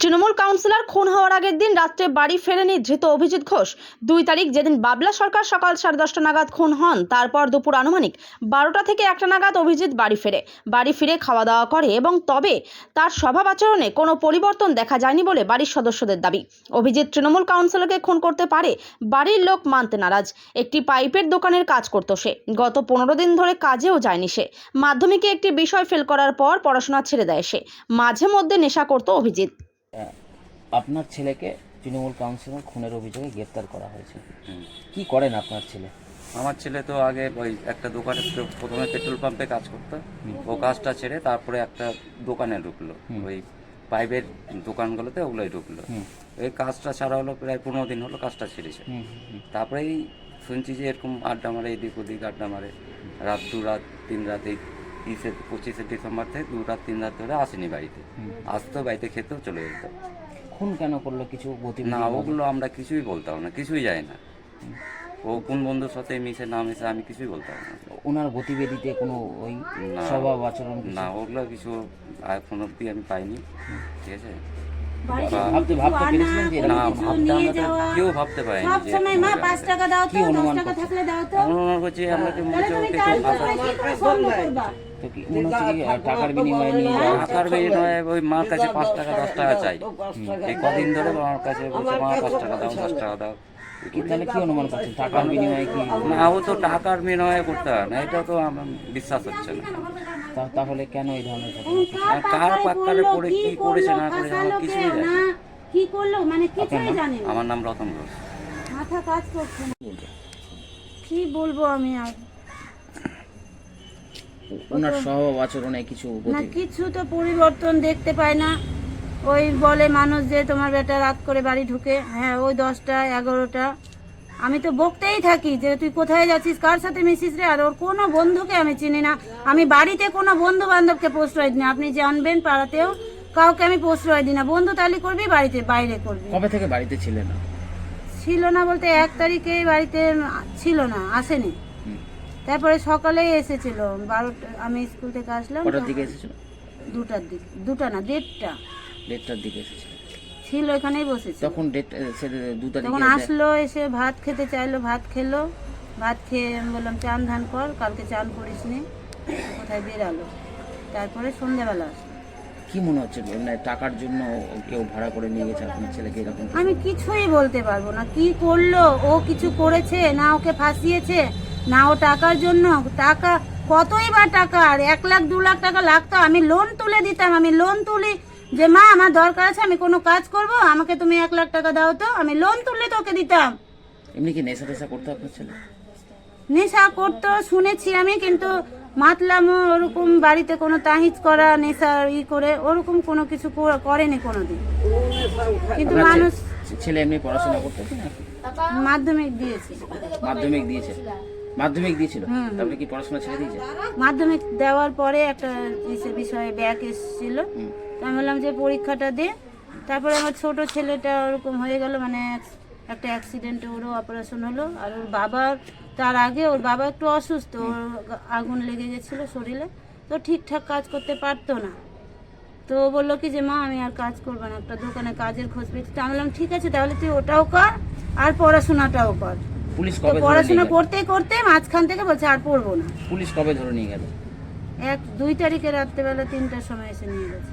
Trinamool councillor খুন হওয়ার আগের দিন রাত্রে বাড়ি ফেরেনি ধৃত অভিজিৎ ঘোষ। দুই তারিখ যেদিন বাবলা সরকার সকাল সাড়ে দশটা নাগাদ খুন হন, তারপর দুপুর আনুমানিক বারোটা থেকে একটা নাগাদ অভিজিৎ বাড়ি ফেরে। বাড়ি ফিরে খাওয়া দাওয়া করে এবং তবে তার স্বভাব আচরণে কোনো পরিবর্তন দেখা যায়নি বলে বাড়ির সদস্যদের দাবি। অভিজিৎ তৃণমূল কাউন্সিলরকে খুন করতে পারে, বাড়ির লোক মানতে নারাজ। একটি পাইপের দোকানের কাজ করতো সে। গত পনেরো দিন ধরে কাজেও যায়নি সে। মাধ্যমিকে একটি বিষয় ফেল করার পর পড়াশোনা ছেড়ে দেয় সে। মাঝে মধ্যে নেশা করতো অভিজিৎ। আপনার ছেলেকে তৃণমূল কাউন্সিলর খুনের অভিযোগে গ্রেপ্তার করা হয়েছে। কি করেন আপনার ছেলে? আমার ছেলে তো আগে ওই একটা দোকানে প্রথমে পেট্রোল পাম্পে কাজ করতো। ও কাজটা ছেড়ে তারপরে একটা দোকানে ঢুকলো। ওই পাইপের দোকানগুলোতে ওগুলোই ঢুকলো। এই কাজটা ছাড়া হলো প্রায় পনেরো দিন হলো কাজটা ছেড়েছে। তারপরেই শুনছি যে এরকম আড্ডা মারে এদিক ওদিক আড্ডা মারে। রাত দু রাত তিন রাত এই তিরিশে পঁচিশে ডিসেম্বর থেকে দু রাত তিন রাত ধরে আসেনি বাড়িতে। আসতো বাড়িতে খেতেও চলে যেত। খুন কেন করল কিছু না ওগুলো আমরা কিছুই বলতাম না কিছুই যাই না। ও কোন বন্ধুর সাথে মিশে না মিশে আমি কিছুই বলতাম না। ওনার গতিবিধিতে কোনো ওই। স্বভাব আচরণ না ওগুলো কিছু এখন অব্দি আমি পাইনি। ঠিক আছে? কেউ ভাবতে পারিনি সব যে সময় মা পাঁচ টাকা দাও তো দশ টাকা থাকলে দাও তো। আমার হচ্ছে আমরা মুখে তুমি একটু কাজ ভাষা করবে কি করে বন্ধ করবা? তো কি হচ্ছে কি আহ, টাকার বিনিময়ে নিয়ে টাকার ওই মার কাছে পাঁচ টাকা দশ টাকা চাই। এই কদিন ধরে আমার কাছে মা পাঁচ টাকা দাও দশ টাকা দাও। তাহলে কি অনুমান করছেন? টাকার বিনিময়ে কি? না ও তো টাকার বিনিময়ে করতে হয় না এটা তো আমার বিশ্বাস হচ্ছে না। তাহলে কেন এই ধরনের ঘটনা? কার পাক্কারে পড়ে কি করেছে না করেছে আমার কিছুই জানি। কি করল? মানে কিছুই জানি না। আমার নাম রতন ঘোষ। মাথা কাজ করছে না। কি বলব আমি আর? ওনার স্বভাব আচরণে কিছু না কিছু তো পরিবর্তন দেখতে পাই না। ওই বলে মানুষ যে তোমার বেটা রাত করে বাড়ি ঢুকে। হ্যাঁ ওই দশটা এগারোটা। আমি তো বকতেই থাকি যে তুই কোথায় যাচ্ছিস? কার সাথে মিশিস রে? আর ওর কোনো বন্ধুকে আমি চিনি না। আমি বাড়িতে কোনো বন্ধু বান্ধবকে প্রশ্রয় দিই না। আপনি জানবেন পাড়াতেও কাউকে আমি প্রশ্রয় দিই না। বন্ধু তালি করবি বাড়িতে বাইরে করবি। কবে থেকে বাড়িতে ছিলেন না? ছিল না বলতে এক তারিখে বাড়িতে ছিল না আসেনি। তারপরে সকালেই এসেছিল। বারোটা আমি স্কুল থেকে আসলাম কটার দিকে এসেছিল? দুটার দিকে দুটা না দেড়টা। দেড়টার দিকে এসেছিল। ছিল এখানেই বসেছিল। তখন ডেট তখন আসলো এসে ভাত খেতে চাইলো ভাত খেলো। ভাত খেয়ে আমি বললাম চান ধান কর কালকে চান করিস নি। কোথায় বেরালো। তারপরে সন্ধ্যাবেলা আসলো। কি মনে হচ্ছে? মানে টাকার জন্য কেউ ভাড়া করে নিয়ে গেছে আপনার ছেলেকে এরকম আমি কিছুই বলতে পারব না। কি করল? ও কিছু করেছে? না ওকে ফাঁসিয়েছে? না ও টাকার জন্য? টাকা কতই বা টাকা? আর এক লাখ দু লাখ টাকা লাগতো? আমি লোন তুলে দিতাম আমি লোন তুলি যে মা আমার দরকার আছে আমি কোনো কাজ করব আমাকে তুমি এক লাখ টাকা দাও তো আমি লোন তুললে তোকে দিতাম। এমনি কি নেশা টেশা করতে আপনার ছেলে? নেশা করতো শুনেছি আমি কিন্তু মাতলামও ওরকম বাড়িতে কোনো তাহিজ করা নেশা ই করে ওরকম কোনো কিছু কর- করেনি কোনোদিন। কিন্তু মানুষ ছেলে এমনি পড়াশোনা করতে মাধ্যমিক দিয়েছে। মাধ্যমিক দিয়েছে? মাধ্যমিক দিয়েছিল। তারপরে কি পড়াশোনা ছেড়ে দিয়েছে? মাধ্যমিক দেওয়ার পরে একটা বিষয়ে ব্যাক এসেছিল। তো আমি বললাম যে পরীক্ষাটা দে। তারপরে আমার ছোট ছেলেটা ওরকম হয়ে গেল মানে একটা অ্যাক্সিডেন্টে ওরও অপারেশন হলো। আর ওর বাবার তার আগে ওর বাবা একটু অসুস্থ ওর আগুন লেগে গেছিল শরীরে। তো ঠিকঠাক কাজ করতে পারতো না। তো বলল কি যে মা আমি আর কাজ করব না একটা দোকানে কাজের খোঁজ পেয়েছি। তো আমি বললাম ঠিক আছে তাহলে তুই ওটাও কর আর পড়াশোনাটাও কর। পুলিশ কবে পড়াশোনা করতে করতে মাঝখান থেকে বলছে আর পড়ব না। পুলিশ কবে ধরে নিয়ে গেল? এক দুই তারিখে রাত্রেবেলা তিনটার সময় এসে নিয়ে গেছে।